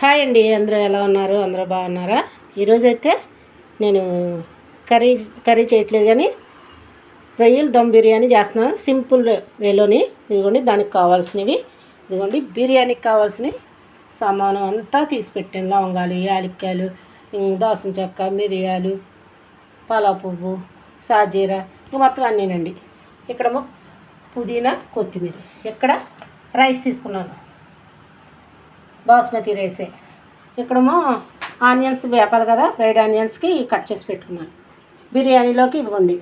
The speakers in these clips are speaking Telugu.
హాయ్ అండి అందరూ ఎలా ఉన్నారు? అందరూ బాగున్నారా? ఈరోజైతే నేను కర్రీ కర్రీ చేయట్లేదు కానీ రొయ్యలు దమ్ బిర్యానీ చేస్తున్నాను. సింపుల్ వేలోని ఇదిగోండి దానికి కావాల్సినవి. ఇదిగోండి బిర్యానీకి కావాల్సినవి. సామాను అంతా తీసి పెట్టాను. లవంగాలు యాలక్కాయలు ఇంక దాసం చెక్క మిరియాలు పలావ్ పువ్వు సాజీర ఇంక మొత్తం అన్నీనండి. ఇక్కడ పుదీనా కొత్తిమీర. ఇక్కడ రైస్ తీసుకున్నాను. బాస్మతి రైసే. ఇక్కడేమో ఆనియన్స్ వేపాలి కదా ఫ్రైడ్ ఆనియన్స్కి కట్ చేసి పెట్టుకున్నాను. బిర్యానీలోకి ఇదిగోండి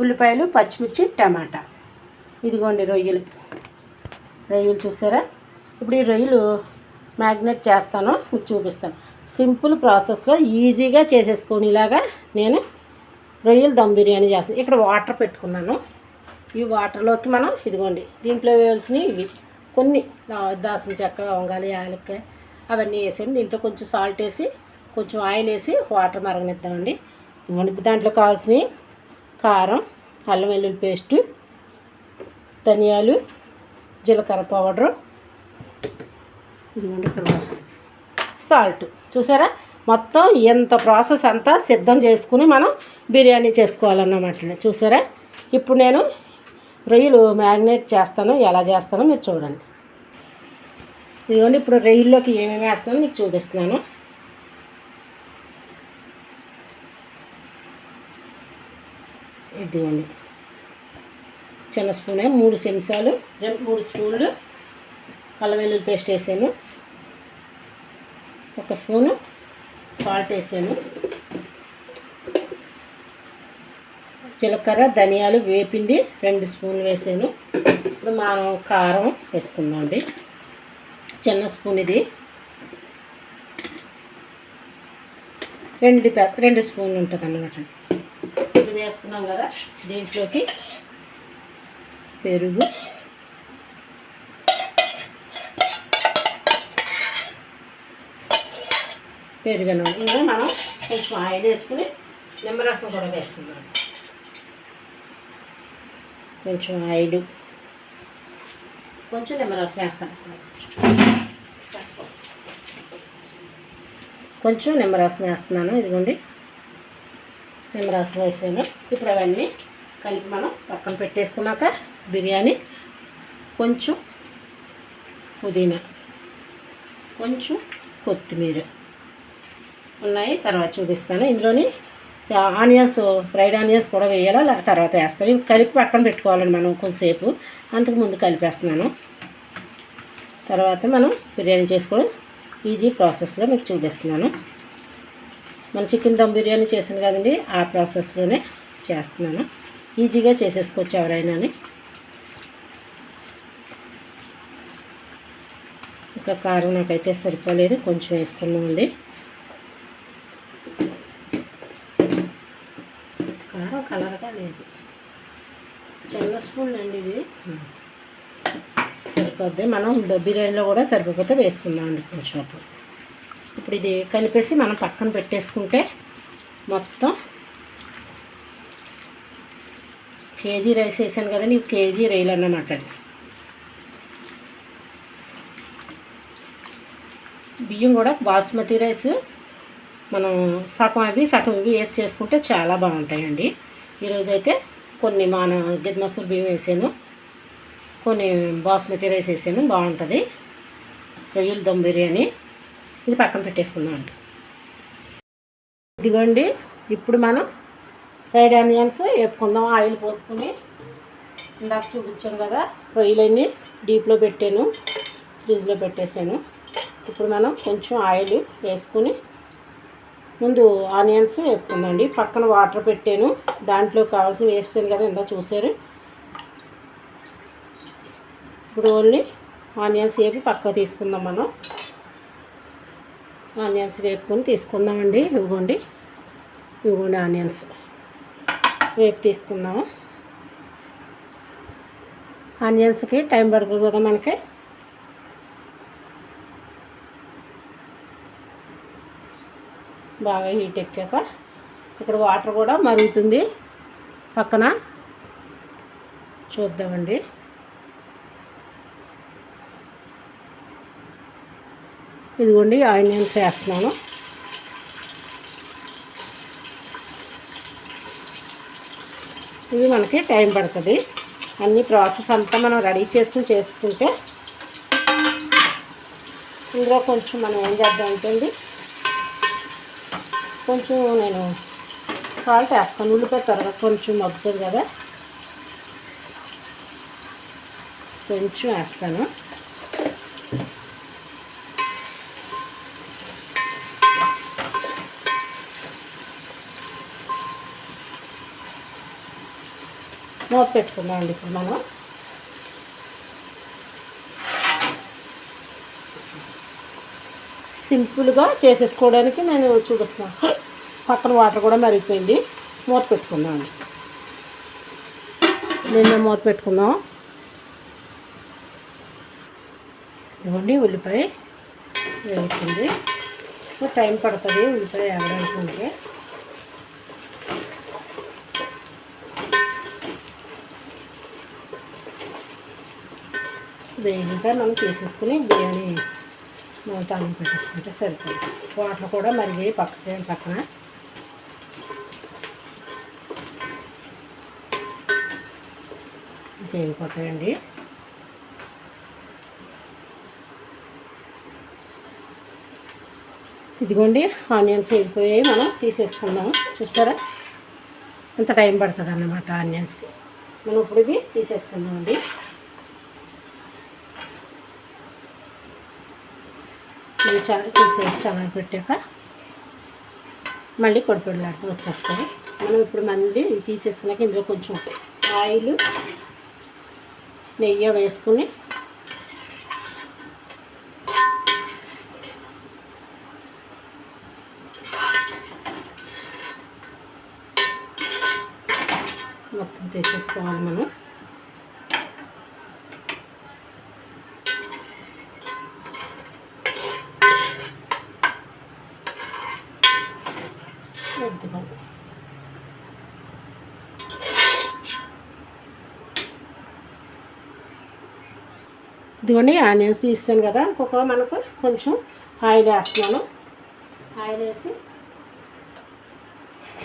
ఉల్లిపాయలు పచ్చిమిర్చి టమాటా. ఇదిగోండి రొయ్యలు. రొయ్యలు చూసారా? ఇప్పుడు ఈ రొయ్యలు మ్యాగ్నెట్ చేస్తాను మీకు చూపిస్తాను. సింపుల్ ప్రాసెస్లో ఈజీగా చేసేసుకునేలాగా నేను రొయ్యలు దమ్ బిర్యానీ చేస్తాను. ఇక్కడ వాటర్ పెట్టుకున్నాను. ఈ వాటర్లోకి మనం ఇదిగోండి దీంట్లో వేయాల్సినవి ఇవి. కొన్ని. లా- దాసిన చెక్క వంగాలి యాలక్కాయ అవన్నీ వేసాను దీంట్లో కొంచెం సాల్ట్ వేసి కొంచెం ఆయిల్ వేసి వాటర్ మరగనిద్దామండి. ఇదిగోండి దాంట్లో కావాల్సినవి కారం అల్లం వెల్లుల్లి పేస్టు ధనియాలు జీలకర్ర పౌడరు ఇదిగోండి ఇక్కడ సాల్ట్ చూసారా? మొత్తం ఎంత ప్రాసెస్ అంతా సిద్ధం చేసుకుని మనం బిర్యానీ చేసుకోవాలన్నమాట చూసారా? ఇప్పుడు నేను రొయ్యలు మ్యారినేట్ చేస్తాను ఎలా చేస్తానో మీరు చూడండి. ఇదిగోండి ఇప్పుడు రొయ్యల్లోకి ఏమేమి వేస్తానో మీకు చూపిస్తున్నాను. ఇదిగోండి చిన్న స్పూనే మూడు చెంచాలు రెండు మూడు స్పూన్లు అల్లం వెల్లుల్లి పేస్ట్ వేసాను. ఒక స్పూను సాల్ట్ వేసాను. జీలకర్ర ధనియాలు వేపింది రెండు స్పూన్లు వేసాను. ఇప్పుడు మనం కారం వేసుకుందామండి. చిన్న స్పూన్ ఇది. రెండు పెద్ద రెండు స్పూన్లు ఉంటుంది అన్నమాట ఇప్పుడు వేసుకున్నాం కదా దీంట్లోకి పెరుగు. పెరుగను ఇంకా మనం కొంచెం ఆయిల్ వేసుకుని నిమ్మరసం కూడా వేసుకుందాం. కొంచెం ఆయిల్. కొంచెం నిమ్మరసం వేస్తాను. కొంచెం నిమ్మరసం వేస్తున్నాను ఇదిగోండి. నిమ్మరసం వేసాను. ఇప్పుడు అవన్నీ కలిపి మనం పక్కన పెట్టేసుకున్నాక బిర్యానీ. కొంచెం పుదీనా. కొంచెం కొత్తిమీర. ఉన్నాయి తర్వాత చూపిస్తాను. ఇందులోని ఆనియన్స్ ఫ్రైడ్ ఆనియన్స్ కూడా వేయాలా? తర్వాత వేస్తాను. ఇవి కలిపి పక్కన పెట్టుకోవాలండి మనం కొంతసేపు. అంతకు ముందు కలిపేస్తున్నాను. తర్వాత మనం బిర్యానీ చేసుకోవడం ఈజీ ప్రాసెస్లో మీకు చూపిస్తున్నాను. మన చికెన్ దమ్ బిర్యానీ చేసాను కదండి ఆ ప్రాసెస్లోనే చేస్తున్నాను. ఈజీగా చేసేసుకోవచ్చు ఎవరైనా ఇంకా కారం నాకైతే సరిపోలేదు కొంచెం వేసుకున్నామండి కలర్గా లేదు. చిన్న స్పూన్ అండి ఇది. సరిపోద్ది. మనం బిర్యానీలో కూడా సరిపోతే వేసుకుందామండి కొంచెం అప్పుడు. ఇప్పుడు ఇది కలిపేసి మనం పక్కన పెట్టేసుకుంటే మొత్తం కేజీ రైస్ వేసాను కదా నీకు కేజీ రైలు అన్నమాట బియ్యం కూడా బాస్మతి రైస్ మనం సగం అవి సగం ఇవి వేసి చేసుకుంటే చాలా బాగుంటాయండి. ఈరోజు అయితే కొన్ని మన గిద్ మసూర్ బియ్యం వేసాను. కొన్ని బాస్మతి రైస్ వేసాను. బాగుంటుంది. రొయ్యల దమ్ బిర్యానీ. ఇది పక్కన పెట్టేసుకుందాం అండి. ఇదిగోండి ఇప్పుడు మనం ఫ్రైడ్ ఆనియన్స్ వేపుకుందాం. ఆయిల్ పోసుకుని ఇందాక చూపించాం కదా రొయ్యలన్నీ డీప్లో పెట్టాను ఫ్రిడ్జ్లో పెట్టేశాను ఇప్పుడు మనం కొంచెం ఆయిల్ వేసుకుని ముందు ఆనియన్స్ వేపుకుందండి. పక్కన వాటర్ పెట్టాను. దాంట్లో కావాల్సిన వేస్తాను కదా ఇందా చూసారు ఇప్పుడు ఓన్లీ ఆనియన్స్ వేపి పక్క తీసుకుందాం మనం. ఆనియన్స్ వేపుకొని తీసుకుందామండి. ఇవ్వండి ఇవ్వండి ఆనియన్స్. వేపు తీసుకుందాము. ఆనియన్స్కి టైం పడుతుంది కదా మనకి. బాగా హీట్ ఎక్కాక ఇక్కడ వాటర్ కూడా మరుగుతుంది. పక్కన చూద్దామండి. ఇదిగోండి ఆనియన్స్ వేస్తున్నాను. ఇది మనకి టైం పడుతుంది. అన్ని ప్రాసెస్ అంతా మనం రెడీ చేసుకుని చేసుకుంటే ఇందులో కొంచెం మనం ఏం చేద్దాం ఉంటుంది కొంచెం నేను సాల్ట్ వేస్తాను. ఉల్లిపాయ త్వరగా కొంచెం మగ్గుతుంది కదా. కొంచెం వేస్తాను. మూత పెట్టుకుందాం అండి ఇప్పుడు మనం. సింపుల్గా చేసేసుకోవడానికి నేను చూపిస్తున్నాను పక్కన వాటర్ కూడా మరిగిపోయింది. మూత పెట్టుకుందాం. అండి నిన్న మూత పెట్టుకుందాం. ఇవ్వండి ఉల్లిపాయ వేగుతుంది. టైం పడుతుంది ఉల్లిపాయ వేగడానికి. ఉంటే వేగిగా మనం తీసేసుకుని బిర్యానీ తాళం పెట్టేసుకుంటే సరిపోతుంది వాటర్ కూడా మరిగి పక్క పక్కన. వేగిపోతాయండి ఇదిగోండి ఆనియన్స్ వేగిపోయాయి మనం తీసేసుకుందాం. చూస్తారా ఎంత టైం పడుతుంది అన్నమాట ఆనియన్స్కి. మనం ఇప్పుడు ఇవి తీసేసుకుందామండి. ఇవి చాలా కొద్దిసేపు పెట్టాక మళ్ళీ పొడి పొడిలాడుతూ మనం ఇప్పుడు మళ్ళీ తీసేసుకున్నాక ఇందులో కొంచెం ఆయిల్ నెయ్యి వేసుకుని మొత్తం తీసేసుకోవాలి మనం. చేద్దాం. ఇదిగోండి ఆనియన్స్ తీసాను కదా ఇంకొక మనకు కొంచెం ఆయిల్ వేస్తున్నాను. ఆయిల్ వేసి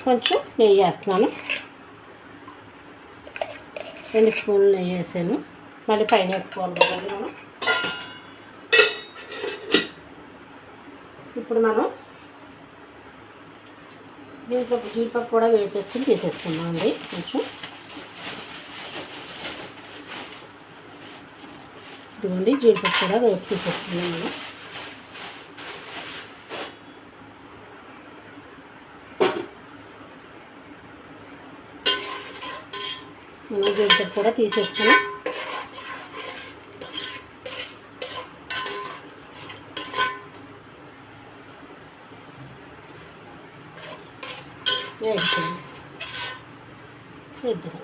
కొంచెం నెయ్యి వేస్తున్నాను. రెండు స్పూన్లు నెయ్యి వేసాను. మళ్ళీ పైన వేసుకోవాలి కదండి మనం. ఇప్పుడు మనం దీంట్లో జీడిపప్పు కూడా వేపేసుకుని తీసేసుకున్నాం అండి కొంచెం. ఇదిగోండి జీడిపప్పు కూడా వేసి తీసేసుకున్నాం మనం మనం జీడిపప్పు కూడా తీసేసుకుని వేసుకోండి ఇద్దరు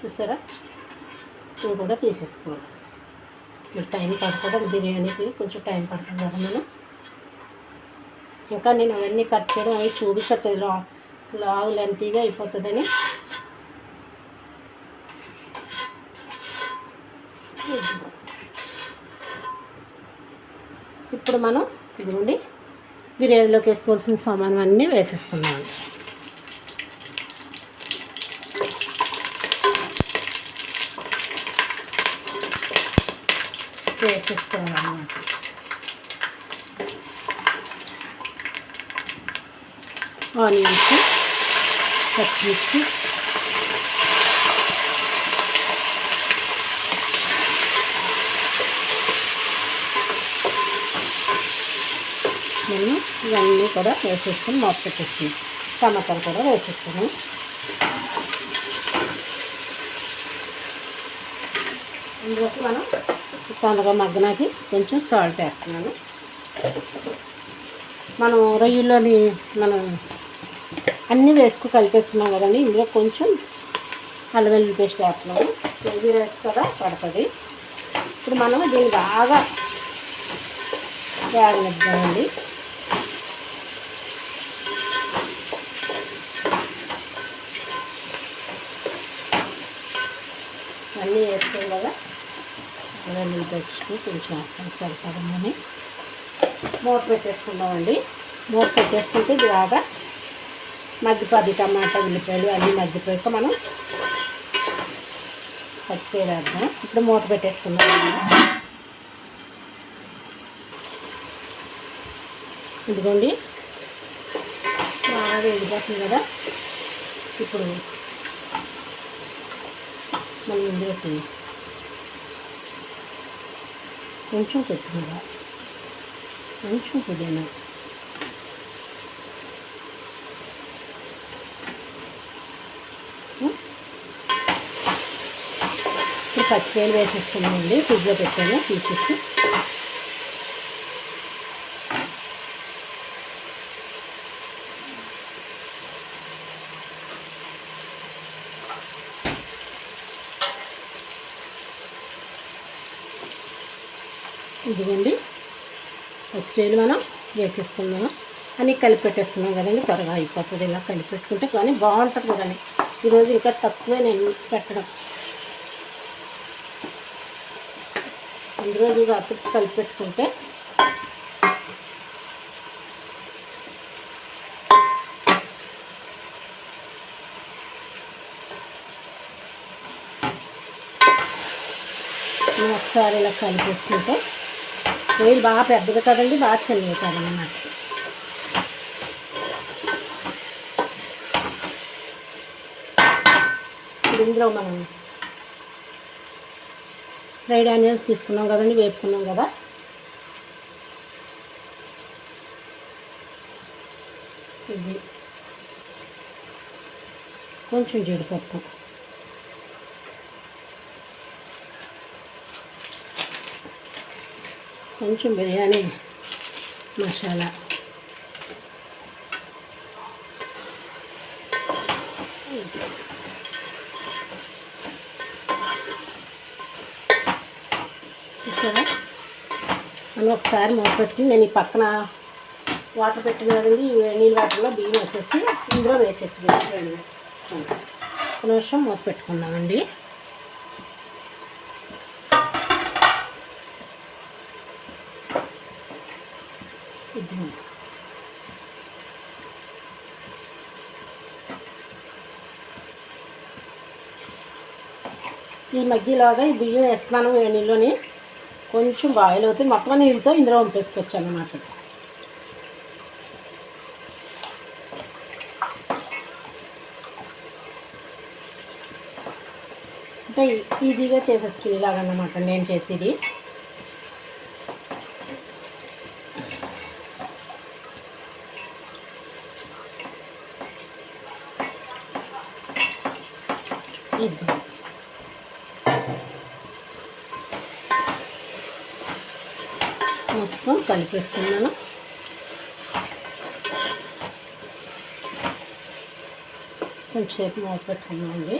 చూసారా ఇవి కూడా తీసేసుకోవాలి మీకు టైం పడుతుంది బిర్యానీకి కొంచెం టైం పడుతుంది కదా మనం. ఇంకా నేను అవన్నీ కట్ చేయడం అవి చూపించట్లేదు. లా లావు లెంతీగా అయిపోతుందని. ఇప్పుడు మనం ఇదిగోండి బిర్యానీలోకి వేసుకోవాల్సిన సామాన్ అన్నీ వేసేస్తాను అన్నమాట ఆనియన్స్ పచ్చిమిర్చి నేను ఇవన్నీ కూడా వేసేస్తాను మొత్తం పెట్టేసుకున్నాను టమాటాలు కూడా వేసేస్తాను ఇందులోకి మనం తొందరగా మగ్గనాకి కొంచెం సాల్ట్ వేస్తున్నాను. మనం రొయ్యల్లోని మనం అన్నీ వేసుకు కలిపేసుకున్నాం కదండి ఇందులో కొంచెం అల్లం వెల్లుల్లి పేస్ట్ వేస్తున్నాము. ఇది రైస్ పడుతుంది. ఇప్పుడు మనం దీన్ని బాగా వేగనిద్దామండి అన్నీ వేస్తాం కదా అన్నీ పెట్టుకుని కొంచెం వేస్తాం సరిపడమని మూత పెట్టేసుకుందామండి. మూత పెట్టేసుకుంటే ఇది బాగా మగ్గిపోద్ది టమాటా ఉల్లిపాయలు అన్నీ మగ్గిపోయాక మనం పచ్చివేద్దాం ఇప్పుడు మూత పెట్టేసుకుందాం ఇదిగోండి. బాగా వేడిపోతుంది కదా. ఇప్పుడు మనం ఇందులోకి కొంచెం కొత్తిమీర కొంచెం పుదీనా ఇప్పుడు పచ్చివేలు వేసేసుకున్నామండి ఫ్రిడ్జ్లో పెట్టాను తీసేసి ఇదిగోండి. పచ్చివేలు మనం వేసేసుకుందాము. అని కలిపి పెట్టేసుకున్నాం కదండి త్వరగా అయిపోతుంది ఇలా కలిపి పెట్టుకుంటే కానీ బాగుంటుంది కదండి. ఈరోజు ఇంకా తక్కువే నేను పెట్టడం. రెండు రోజులు రాత్రి కలిపి పెట్టుకుంటే ఒకసారి ఇలా కలిపేసుకుంటే వేలు బాగా పెద్దది కదండి బాగా చల్లుతుంది అన్నమాట ఇప్పుడు ఇందులో మనం ఫ్రైడ్ ఆనియన్స్ తీసుకున్నాం కదండి వేపుకున్నాం కదా. ఇది కొంచెం జీడిపప్పు. కొంచెం బిర్యానీ మసాలా. చూసారా? మనం ఒకసారి మూతపెట్టి నేను ఈ పక్కన వాటర్ పెట్టిన కదండి ఈ నీళ్ళ వాటర్లో బియ్యం వేసేసి ఇందులో వేసేసి వేడి కొన్ని నిమిషం మూత పెట్టుకున్నామండి ఈ మగ్గిలాగా ఈ బియ్యం వేస్తున్నాను వేడి నీళ్ళని. కొంచెం బాయిల్ అవుతుంది. మొత్తం నీళ్ళతో ఇందులో వంపేసుకోవచ్చు అన్నమాట అంటే ఈజీగా చేసేస్తుంది అన్నమాట నేను చేసేది. ఇది మొత్తం కలిపేస్తున్నాను కొంచెంసేపు మూత పెట్టుకున్నామండి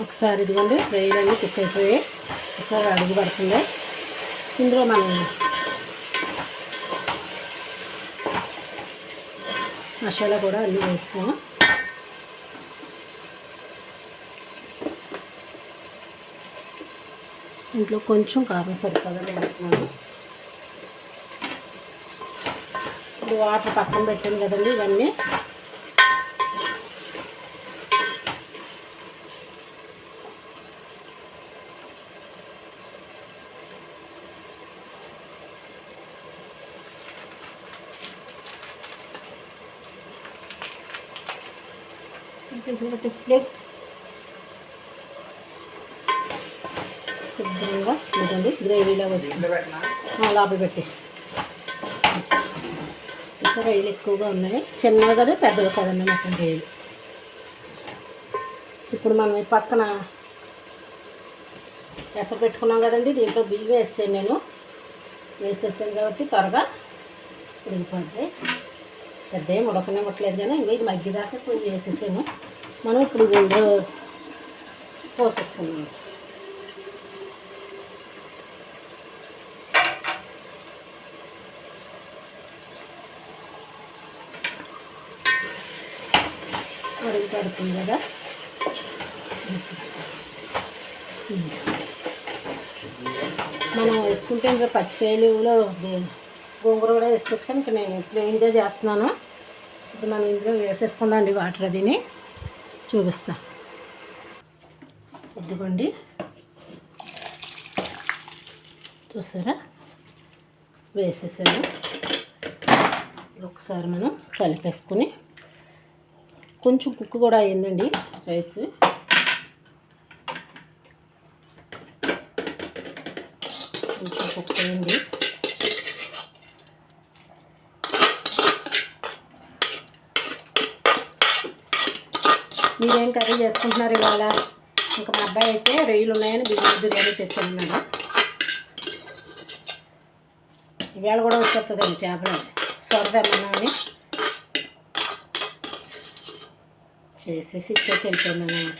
ఒకసారి ఇదిగోండి ఫ్రైలన్నీ కుక్ అయిపోయి ఒకసారి అడుగు పడుతుంది ఇందులో మనం మసాలా కూడా అన్నీ వేస్తాము ఇంట్లో కొంచెం కారం సరిపడా వేస్తున్నాను. ఇప్పుడు వాటర్ పక్కన పెట్టాను కదండి ఇవన్నీ. ప్లేట్ శుభ్రంగా ఇదండి గ్రేవీలో వస్తుంది. లోపల పెట్టి. సరే రైలు ఎక్కువగా ఉన్నాయి. చిన్నవి కదా పెద్దవి కదండి మొత్తం రైలు ఇప్పుడు మనం ఈ పక్కన ఎస పెట్టుకున్నాం కదండి దీంట్లో బియ్యం వేసాను నేను. వేసేసాను కాబట్టి త్వరగా ఉడికిపోద్ది. పెద్ద ఏం ఉడకనే ముట్టలేదు కానీ ఇంకా ఇది మగ్గిదాకా కొంచెం వేసేసాను. మనం ఇప్పుడు ఇందులో పోసేస్తున్నాం. అడుగు పడుతుంది కదా? మనం వేసుకుంటే ఇంకా పచ్చిలో గోంగూర కూడా వేసుకోవచ్చు కానీ ఇంకా నేను ప్లెయిన్గా చేస్తున్నాను. ఇప్పుడు మనం ఇందులో వేసేసుకుందాం వాటర్ అదిని. చూపిస్తా. ఇదిగోండి. చూసారా? వేసేసాను. ఒకసారి మనం కలిపేసుకుని కొంచెం కుక్ కూడా అయిందండి రైస్. కొంచెం కుక్ అయింది మీరేం కర్రీ చేసుకుంటున్నారు ఇవాళ? ఇంకా మా అబ్బాయి అయితే రొయ్యలు ఉన్నాయని బిర్యానీ బిర్యానీ చేసేస్తున్నాడు ఇవాళ కూడా వచ్చేస్తుందండి చేపలు. సొరదమ్మని చేసేసి ఇచ్చేసి వెళ్ళిపోయింది అనమాట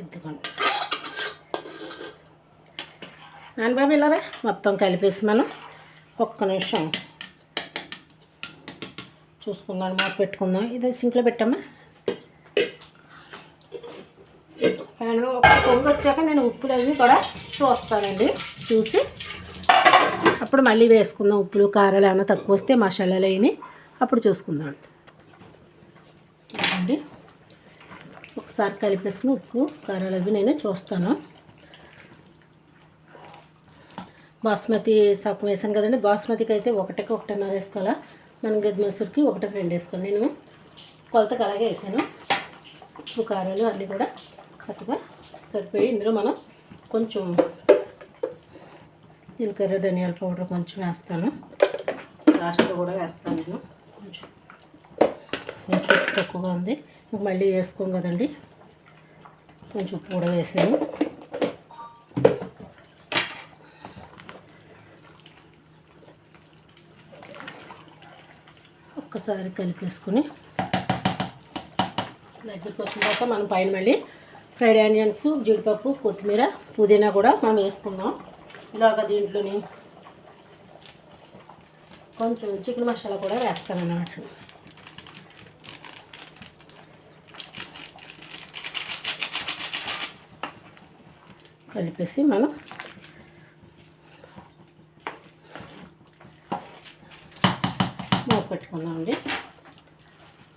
ఎత్తుకోండి నాన్నబాబు ఇలారా మొత్తం కలిపేసి మనం ఒక్క నిమిషం. చూసుకుందాం మాకు పెట్టుకుందాం. ఇది సింక్లో పెట్టామా ఫ్యాన్ ఒక పొంగు వచ్చాక నేను ఉప్పులు అవి కూడా చూస్తానండి చూసి. అప్పుడు మళ్ళీ వేసుకుందాం ఉప్పులు కారాలు ఏమైనా తక్కువ వస్తే మసాలాలు అయినాయి అప్పుడు చూసుకుందాం. అండి ఒకసారి కలిపేసుకుని ఉప్పు కారాలు అవి నేను చూస్తాను. బాస్మతి సగం వేసాను కదండి బాస్మతికి అయితే ఒకటికి ఒకటిన్నర వేసుకోవాలా? మన గది మసూరికి ఒకటికి రెండు వేసుకొని నేను కొలతకు అలాగే వేసాను. ఉప్పు కారాలు అన్నీ కూడా కరెక్ట్గా సరిపోయి ఇందులో మనం కొంచెం జీలకర్ర ధనియాల పౌడర్ కొంచెం వేస్తాను. లాస్ట్లో కూడా వేస్తాను నేను. కొంచెం కొంచెం ఉప్పు తక్కువగా ఉంది. మళ్ళీ వేసుకోం కదండి. కొంచెం ఉప్పు కూడా వేసాను. ఒకసారి కలిపేసుకుని దగ్గరికి వచ్చిన తర్వాత మనం పైన మళ్ళీ ఫ్రైడ్ ఆనియన్స్ జీడిపప్పు కొత్తిమీర పుదీనా కూడా మనం వేసుకుందాం. ఇలాగ దీంట్లోని కొంచెం చికెన్ మసాలా కూడా వేస్తాను అన్నమాట కలిపేసి మనం మూత పెట్టుకుందామండి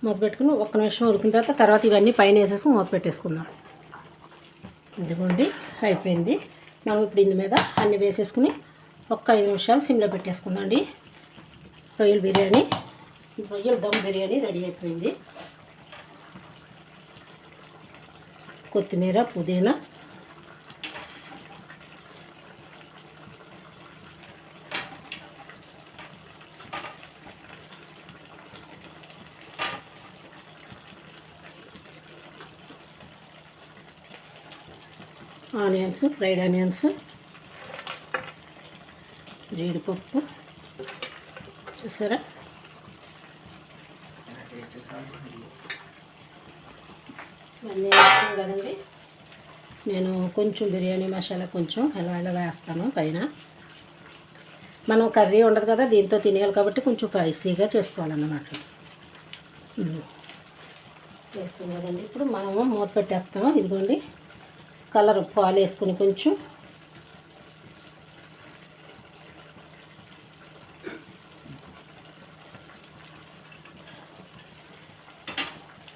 మూత పెట్టుకుని ఒక్క నిమిషం ఉడికిన తర్వాత తర్వాత ఇవన్నీ పైన వేసేసి మూత పెట్టేసుకుందాం. ఇదిగోండి అయిపోయింది. మనం ఇప్పుడు ఇందు మీద అన్నీ వేసేసుకుని ఒక్క ఐదు నిమిషాలు సిమ్లో పెట్టేసుకుందామండి రొయ్యల బిర్యానీ రొయ్యల దమ్ బిర్యానీ రెడీ అయిపోయింది. కొత్తిమీర పుదీనా ఆనియన్స్ ఫ్రైడ్ ఆనియన్స్ జీడిపప్పు. చూసారా? ఇవన్నీ వేస్తాం కదండి. నేను కొంచెం బిర్యానీ మసాలా కొంచెం ఎలా ఎలా వేస్తాను పైన. మనం కర్రీ ఉండదు కదా దీంతో తినేయాలి కాబట్టి కొంచెం స్పైసీగా చేసుకోవాలన్నమాట. వేస్తాం కదండి. ఇప్పుడు మనము మూత పెట్టేస్తాము ఇదిగోండి. కలర్ పాలు వేసుకుని కొంచెం.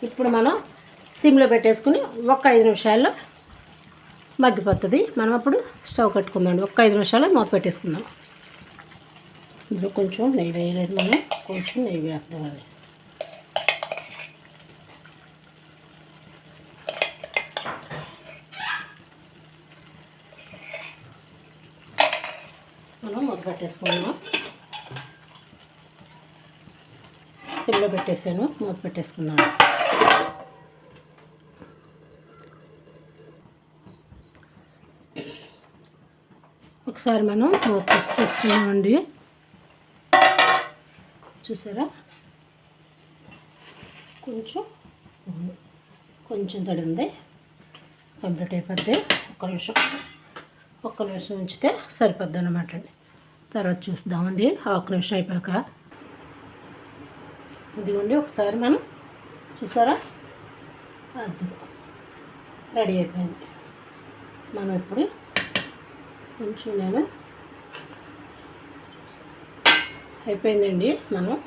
ఇప్పుడు మనం సిమ్లో పెట్టేసుకుని ఒక్క ఐదు నిమిషాల్లో మగ్గిపోతుంది. మనం అప్పుడు స్టవ్ కట్టుకుందాం ఒక్క ఐదు నిమిషాలు మూత పెట్టేసుకుందాం. ఇందులో కొంచెం నెయ్యి వేయలేదు మనం. కొంచెం నెయ్యి వేస్తాం అది మనం మూత సిమ్లో పెట్టేసాను మూత పెట్టేసుకున్నాను. ఒకసారి మనం మూత తీసి చూసుకున్నామండి చూసారా? కొంచెం కొంచెం తడి ఉంది. కంప్లీట్ అయిపోద్ది. ఒక్క నిమిషం. ఒక్క నిమిషం ఉంచితే సరిపోద్ది అనమాట అండి. తర్వాత చూద్దామండి ఆ నిమిషం అయిపోయాక. ఇదిగోండి ఒకసారి మనం చూసారా? అది రెడీ అయిపోయింది. మనం ఇప్పుడు కొంచెం నేను అయిపోయిందండి. మనం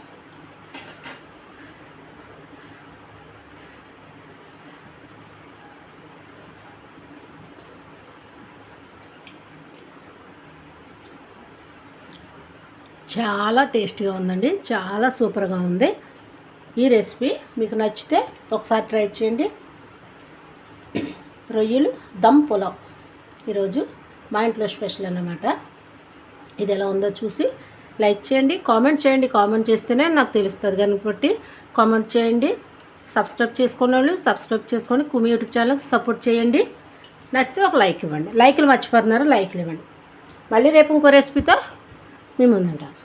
చాలా టేస్టీగా ఉందండి. చాలా సూపర్గా ఉంది. ఈ రెసిపీ మీకు నచ్చితే ఒకసారి ట్రై చేయండి. రొయ్యలు దమ్ పులావ్. ఈరోజు మా ఇంట్లో స్పెషల్ అన్నమాట. ఇది ఎలా ఉందో చూసి లైక్ చేయండి కామెంట్ చేయండి. కామెంట్ చేస్తేనే నాకు తెలుస్తుంది కాబట్టి కామెంట్ చేయండి. సబ్స్క్రైబ్ చేసుకున్న వాళ్ళు సబ్స్క్రైబ్ చేసుకొని కుమి యూట్యూబ్ ఛానల్కి సపోర్ట్ చేయండి. నచ్చితే ఒక లైక్ ఇవ్వండి. లైక్లు మర్చిపోతున్నారు? లైక్లు ఇవ్వండి. మళ్ళీ రేపు ఇంకో రెసిపీతో మీ ముందుంటాను.